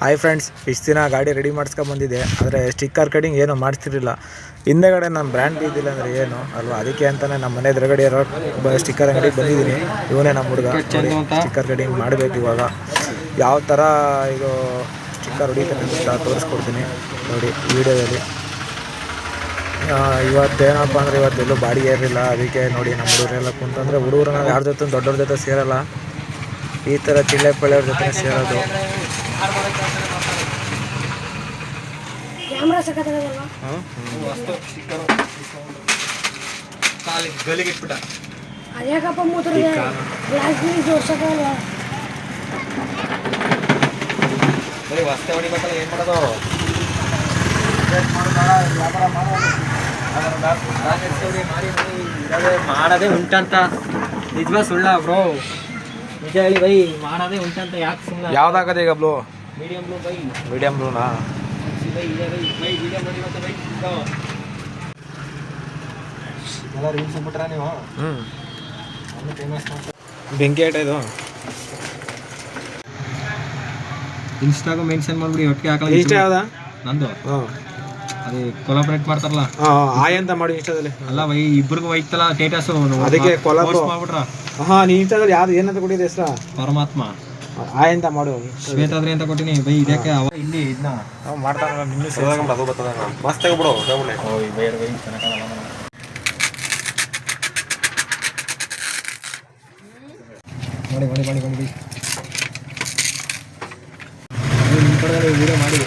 Hi friends ಇಷ್ಟು ದಿನ ಗಾಡಿ ರೆಡಿ ಮಾಡಿಸ್ಕೊಂಬಂದಿದೆ ಆದರೆ ಸ್ಟಿಕ್ಕರ್ ಕಟಿಂಗ್ ಏನು ಮಾಡಿಸ್ತಿರಲಿಲ್ಲ. ಹಿಂದೆಗಡೆ ನಮ್ಮ ಬ್ರ್ಯಾಂಡ್ ಇದ್ದಿಲ್ಲ ಅಂದರೆ ಏನು ಅಲ್ವಾ? ಅದಕ್ಕೆ ಅಂತಲೇ ನಮ್ಮ ಮನೆ ಎದುರುಗಡೆ ಇರೋ ಸ್ಟಿಕ್ಕರ್ ಅಂಗಡಿಗೆ ಬಂದಿದ್ದೀನಿ. ಇವನೇ ನಮ್ಮ ಹುಡುಗ. ಸ್ಟಿಕ್ಕರ್ ಕಟಿಂಗ್ ಮಾಡಬೇಕು ಇವಾಗ. ಯಾವ ಥರ ಇದು ಸ್ಟಿಕ್ಕರ್ ಹೊಡಿತಾನೆ ಅಂತ ತೋರಿಸ್ಕೊಡ್ತೀನಿ. ನೋಡಿ ವಿಡಿಯೋದಲ್ಲಿ. ಇವತ್ತೇನಪ್ಪ ಅಂದರೆ ಇವತ್ತೆಲ್ಲೂ ಬಾಡಿಗೆ ಇರಲಿಲ್ಲ ಅದಕ್ಕೆ ನೋಡಿ ನಮ್ಮ ಹುಡುಗರೆಲ್ಲ ಕುಂತಂದರೆ ಹುಡುಗರು ನಾವು ಯಾರ ಜೊತೆ ದೊಡ್ಡವ್ರ ಜೊತೆ ಸೇರಲ್ಲ. ಈ ಥರ ಚಿಳ್ಳೆ ಪಳ್ಳೆಯವ್ರ ಜೊತೆ ಸೇರೋದು. ಕ್ಯಾಮ್ರಾ ಕಾಲಿಗೆ ಗಲಿಗೆ ಇಟ್ಬಿಟ್ಟ. ಅದ್ಯಾಕಪ್ಪ ಮೂತ್ರದೆ ಗ್ಲಾಸ್ ಗಿಲಿ ಜೋಡ್ಸಕ್ಕಲ್ವಾ ಬರೀ ವಸ್ತೆ ಹೊಡಿಬೇಕಲ್ಲ ಏನ್ ಮಾಡೋದು? ಮಾಡದೇ ಉಂಟಂತ. ನಿಜವಾ ಸುಳ್ಳ ಬ್ರೋ. ನಿಜ ಹೇಳಿ ಬೈ ಮಾಡದೇ ಉಂಟಂತ ಯಾಕೆ ಸುಮ್ಮನೆ ಯಾವ್ದಾಗದೆ ಈಗ blue medium blue bye. Medium ಬ್ಲೂನಾ by ಇದೆ ಬೈ. ಬೈ ಮೀಡಿಯಂ ಹೊಡಿಬೇಕು ಬೈ. ಎಲ್ಲ ರೀಲ್ಸ್ ಬಿಟ್ರ ನೀವು? ಹ್ಞೂ ಫೇಮಸ್ ಬೆಂಕಿ ಆಟ ಇದು? ಇನ್ಸ್ಟಾಗೂ ಮೆನ್ಷನ್ ಮಾಡ್ಬಿಡಿ ಒಟ್ಟಿಗೆ ಹಾಕಲ್ಲ ಇಷ್ಟ ಯಾವ್ದಾ? ನಂದು? ಹಾಂ ಅದೇ ಕೊಲಾಬ್ರೇಟ್ ಮಾಡ್ತಾರಲ್ಲ. ಆಯ್ ಅಂತ ಮಾಡಿ ಇನ್ಸ್ಟಾದಲ್ಲಿ ಅಲ್ಲ ಬೈ ಇಬ್ರಿಗೂ ಒಯ್ತಲ್ಲ ಸ್ಟೇಟಸ್ ಅದಕ್ಕೆ. ಮಾಡ್ಬಿಟ್ರ? ಹಾಂ ನೀ ಇನ್ಸ್ಟಾದಲ್ಲಿ ಏನಂತ ಕೊಟ್ಟಿದ್ದೆ ಹೆಸ್ರ? ಪರಮಾತ್ಮ. ಆಯ್ ಅಂತ ಮಾಡು. ಶ್ವೇತಾದ್ರಿ ಅಂತ ಕೊಟ್ಟಿನಿ. ಬೈ ಇದಕ್ಕೆ ಅವ ಇಲ್ಲಿ ಇದನ್ನ ಮಾಡ್ತಾನಲ್ಲ ನಿನ್ನೂ ಅದು ಬರ್ತದ ಮಸ್ತ್ ಬಿಡು ಮಾಡಿ ಮಾಡಿ ಮಾಡಿ ಮಾಡಿ. ಬೈ ನಿಮ್ಮ ಕಡೆ ವಿಡಿಯೋ ಮಾಡಿ